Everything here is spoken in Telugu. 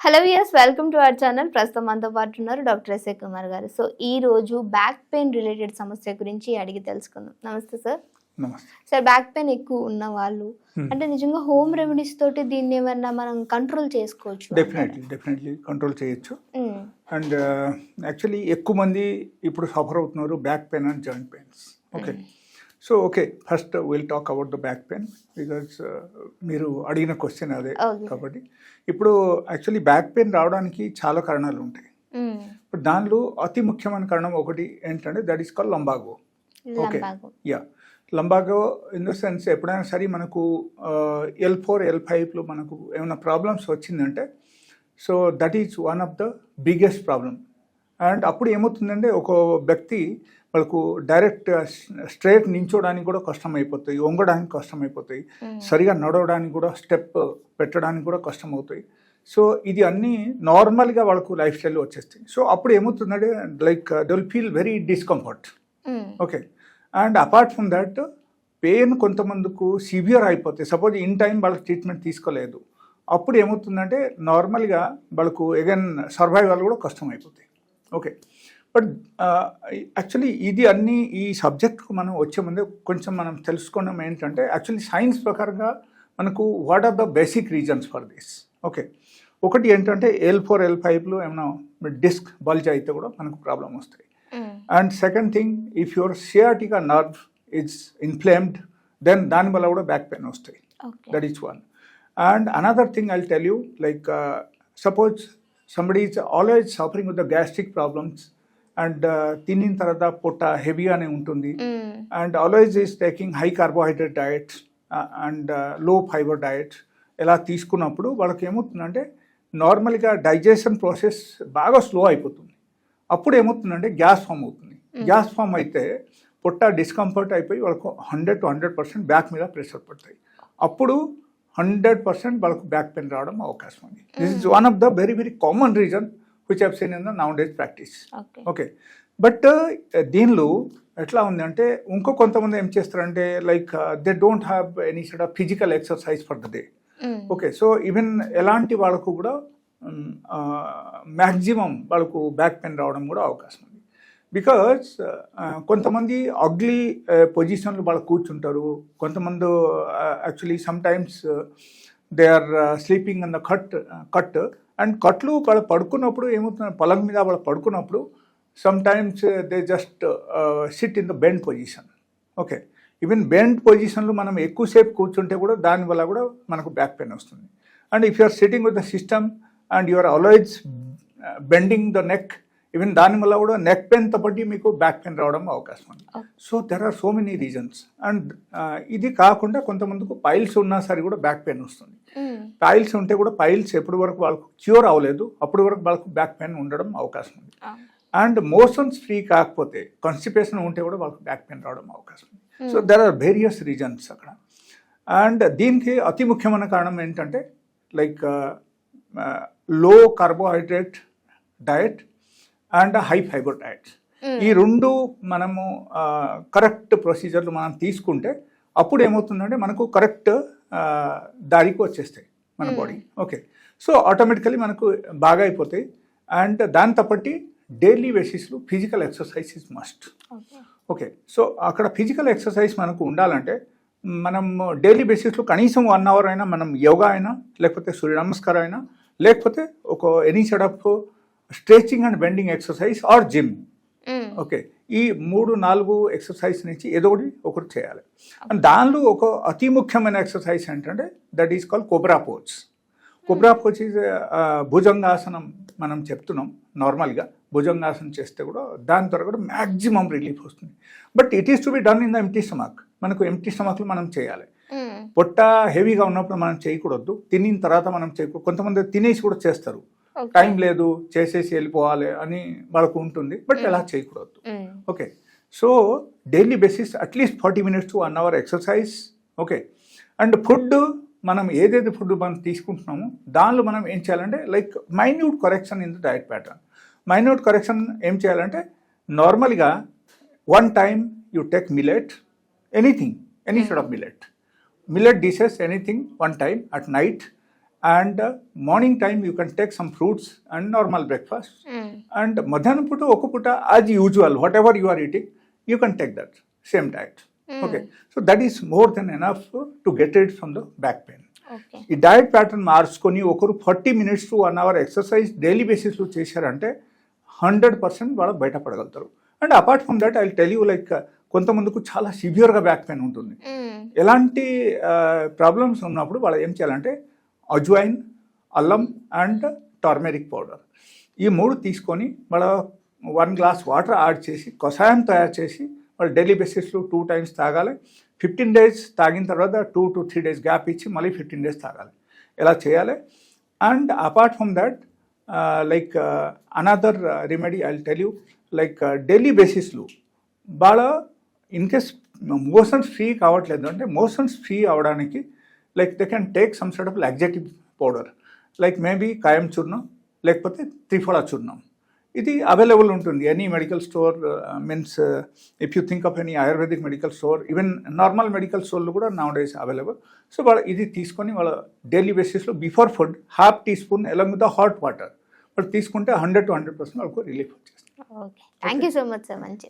Hello viewers welcome to our channel ప్రస్తుతం మనతో పాటు ఉన్నారు డాక్టర్ ఎస్ఏ కుమార్ గారు. సో ఈ రోజు బ్యాక్ పెయిన్ రిలేటెడ్ సమస్య గురించి అడిగి తెలుసుకుందాం. నమస్తే సార్ సార్ బ్యాక్ పెయిన్ ఎక్కువ ఉన్న వాళ్ళు Hmm. అంటే నిజంగా హోమ్ రెమెడీస్ తోటి దీన్ని ఏమన్నా మనం కంట్రోల్ చేసుకోవచ్చు డెఫినెట్లీ డెఫినెట్లీ కంట్రోల్ చేయొచ్చు. Hmm. అండ్ యాక్చువల్లీ ఎక్కువ మంది ఇప్పుడు సఫర్ అవుతున్నారు back pain and joint pains okay so okay first will talk about the back pain because uh, మీరు అడిగిన క్వశ్చన్ అదే. కాబట్టి. ఇప్పుడు యాక్చువల్లీ బ్యాక్ పెయిన్ రావడానికి చాలా కారణాలు ఉంటాయి. Hmm. ఇప్పుడు దానిలో అతి ముఖ్యమైన కారణం ఒకటి ఏంటంటే that is call lumbago okay yeah lumbago in the sense ఎప్పుడైనా సరే మనకు ఎల్ ఫోర్ ఎల్ ఫైవ్లో మనకు ఏమైనా ప్రాబ్లమ్స్ వచ్చిందంటే so that is one of the biggest problem and అప్పుడు ఏమవుతుందంటే ఒక వ్యక్తి వాళ్ళకు డైరెక్ట్ స్ట్రైట్ నించోడానికి కూడా కష్టం అయిపోతాయి వంగడానికి కష్టం అయిపోతాయి సరిగా నడవడానికి కూడా స్టెప్ పెట్టడానికి కూడా కష్టం అవుతాయి సో ఇది అన్నీ నార్మల్గా వాళ్ళకు లైఫ్ స్టైల్ వచ్చేస్తాయి. సో అప్పుడు ఏమవుతుందంటే like they will feel very discomfort. Okay. And apart from that pain కొంతమందికి సివియర్ అయిపోతాయి. సపోజ్ ఇన్ టైం వాళ్ళకి ట్రీట్మెంట్ తీసుకోలేదు. అప్పుడు ఏమవుతుందంటే నార్మల్గా వాళ్ళకు అగైన్ సర్వైవల్ కూడా కష్టం అయిపోతాయి ఓకే. బట్ యాక్చువల్లీ ఇది అన్ని ఈ సబ్జెక్ట్కు మనం వచ్చే ముందే కొంచెం మనం తెలుసుకోవడం ఏంటంటే యాక్చువల్లీ సైన్స్ ప్రకారంగా మనకు what are the basic reasons for this? Okay. ఒకటి ఏంటంటే ఎల్ ఫోర్ ఎల్ ఫైవ్లో ఏమైనా డిస్క్ బల్జ్ అయితే కూడా మనకు ప్రాబ్లం వస్తాయి. And second thing if your sciatica nerve it's inflamed then దానివల్ల కూడా బ్యాక్ పెయిన్ వస్తాయి. That is one. And another thing I tell you like suppose somebody is always suffering with the gastric problems and తినిన తర్వాత పొట్ట హెవీగానే ఉంటుంది. And always is taking high carbohydrate diet అండ్లో fibre diet ఇలా తీసుకున్నప్పుడు వాళ్ళకి ఏమవుతుందంటే నార్మల్గా డైజెషన్ ప్రాసెస్ బాగా స్లో అయిపోతుంది. అప్పుడు ఏమవుతుందంటే గ్యాస్ ఫామ్ అవుతుంది. గ్యాస్ ఫామ్ అయితే పొట్ట డిస్కంఫర్ట్ అయిపోయి వాళ్ళకు hundred to hundred percent back మీద ప్రెషర్ పడతాయి. అప్పుడు హండ్రెడ్ పర్సెంట్ వాళ్ళకు బ్యాక్ పెయిన్ రావడం అవకాశం ఉంది. This is one of the very very common reason which have seen in the nowadays practice okay but దీనిలో ఎట్లా ఉందంటే ఇంకో కొంతమంది ఏం చేస్తారంటే uh, like they don't have any side of physical exercise for the day. Okay so even ఎలాంటి వాళ్ళకు కూడా మ్యాక్సిమం వాళ్ళకు బ్యాక్ పెయిన్ రావడం కూడా అవకాశం ఉంది. బికాజ్ కొంతమంది అగ్లీ పొజిషన్లో వాళ్ళు కూర్చుంటారు. కొంతమంది actually sometimes they are sleeping on the cot cot and కట్లు వాళ్ళు పడుకున్నప్పుడు ఏమవుతుంది? పొలం మీద వాళ్ళు పడుకున్నప్పుడు sometimes they just sit in the bend position okay even bend పొజిషన్లో మనం ఎక్కువసేపు కూర్చుంటే కూడా దానివల్ల కూడా మనకు బ్యాక్ పెయిన్ వస్తుంది. And if you are sitting with the system and you are always bending the neck even దానివల్ల కూడా నెక్ పెయిన్తో పాటు మీకు బ్యాక్ పెయిన్ రావడం అవకాశం ఉంది. So there are so many reasons and ఇది కాకుండా కొంతమందికి పైల్స్ ఉన్నా సరే కూడా బ్యాక్ పెయిన్ వస్తుంది. పైల్స్ ఉంటే కూడా పైల్స్ ఎప్పటి వరకు వాళ్ళకు క్యూర్ అవ్వలేదు అప్పటి వరకు వాళ్ళకు బ్యాక్ పెయిన్ ఉండడం అవకాశం ఉంది. అండ్ మోషన్స్ ఫ్రీ కాకపోతే కాన్స్టిపేషన్ ఉంటే కూడా వాళ్ళకి బ్యాక్ పెయిన్ రావడం అవకాశం ఉంది. So there are various reasons అక్కడ. అండ్ దీనికి అతి ముఖ్యమైన కారణం ఏంటంటే లైక్లో carbohydrate diet and high fibre diet ఈ రెండు మనము కరెక్ట్ ప్రొసీజర్లు మనం తీసుకుంటే అప్పుడు ఏమవుతుందంటే మనకు కరెక్ట్ దారికి వచ్చేస్తాయి మన బాడీ ఓకే సో ఆటోమేటికలీ మనకు బాగా అయిపోతాయి. అండ్ దాని తప్పటి డైలీ బేసిస్లో physical exercise is must. Okay so అక్కడ ఫిజికల్ ఎక్సర్సైజ్ మనకు ఉండాలంటే మనం డైలీ బేసిస్లో కనీసం వన్ అవర్ అయినా మనం యోగా అయినా లేకపోతే సూర్య నమస్కారం అయినా లేకపోతే ఒక any set of stretching and bending exercise or gym. Okay. ఈ మూడు నాలుగు ఎక్సర్సైజ్ నుంచి ఏదో ఒకటి ఒకటి చేయాలి. అండ్ దానిలో ఒక అతి ముఖ్యమైన ఎక్సర్సైజ్ ఏంటంటే that is call cobra pose cobra pose is bhujangasana మనం చెప్తున్నాం నార్మల్గా. భుజంగాసనం చేస్తే కూడా దాని ద్వారా కూడా మ్యాక్సిమం రిలీఫ్ వస్తుంది. But it is to be done in the empty stomach. మనకు ఎంటీ స్టమక్లో మనం చేయాలి. పొట్ట హెవీగా ఉన్నప్పుడు మనం చేయకూడదు. తినిన తర్వాత మనం చేయకూడదు. కొంతమంది తినేసి కూడా చేస్తారు. టైం లేదు చేసేసి వెళ్ళిపోవాలి అని వాళ్ళకు ఉంటుంది బట్ అలా చేయకూడదు. Hmm. Okay so daily basis at least forty minutes to one hour exercise okay and food మనం ఏదైతే ఫుడ్ మనం తీసుకుంటున్నామో దానిలో మనం ఏం చేయాలంటే like minute correction in the diet pattern minute correction ఏం చేయాలంటే నార్మల్గా one time you take millet anything any side of millet millet dishes anything one time at night and morning time you can take some fruits and normal breakfast. And మధ్యాహ్నం పూట ఒక పూట as usual whatever you are eating you can take that same diet Hmm. Okay so that is more than enough to get it from the back pain ఈ డయట్ ప్యాటర్న్ మార్చుకొని ఒకరు forty minutes to one hour exercise daily బేసిస్లో చేశారంటే హండ్రెడ్ పర్సెంట్ వాళ్ళు బయటపడగలుగుతారు. And apart from that I tell you like కొంతమందికి చాలా సివియర్గా బ్యాక్ పెయిన్ ఉంటుంది. మ్మ్. ఎలాంటి ప్రాబ్లమ్స్ ఉన్నప్పుడు వాళ్ళు ఏం చేయాలంటే అజ్వైన్ అల్లం అండ్ టర్మెరిక్ పౌడర్. ఈ మూడు తీసుకొని వాళ్ళ వన్ గ్లాస్ వాటర్ యాడ్ చేసి కషాయం తయారు చేసి వాళ్ళు డైలీ బేసిస్లో టూ టైమ్స్ తాగాలి. ఫిఫ్టీన్ డేస్ తాగిన తర్వాత two to three days gap ఇచ్చి మళ్ళీ ఫిఫ్టీన్ డేస్ తాగాలి. ఇలా చేయాలి? And apart from that like another remedy I tell you like daily బేసిస్లో బాగా ఇన్కేస్ మోషన్స్ ఫ్రీ కావట్లేదు అంటే మోషన్స్ ఫ్రీ అవడానికి like they can take some side of laxative powder like maybe Kayam చూర్ణం లేకపోతే త్రిఫలా చూర్ణం ఇది అవైలబుల్ ఉంటుంది. Any medical store means if you think of any ayurvedic medical store even normal medical స్టోర్లు కూడా నౌ డేస్ అవైలబుల్ సో వాళ్ళ ఇది తీసుకొని వాళ్ళ డైలీ బేసిస్లో before food half tea spoon along with the hot water వాళ్ళు తీసుకుంటే హండ్రెడ్ టు హండ్రెడ్ పర్సెంట్ వాళ్ళకు రిలీఫ్ వచ్చేస్తుంది. Okay thank you so much sir మంచి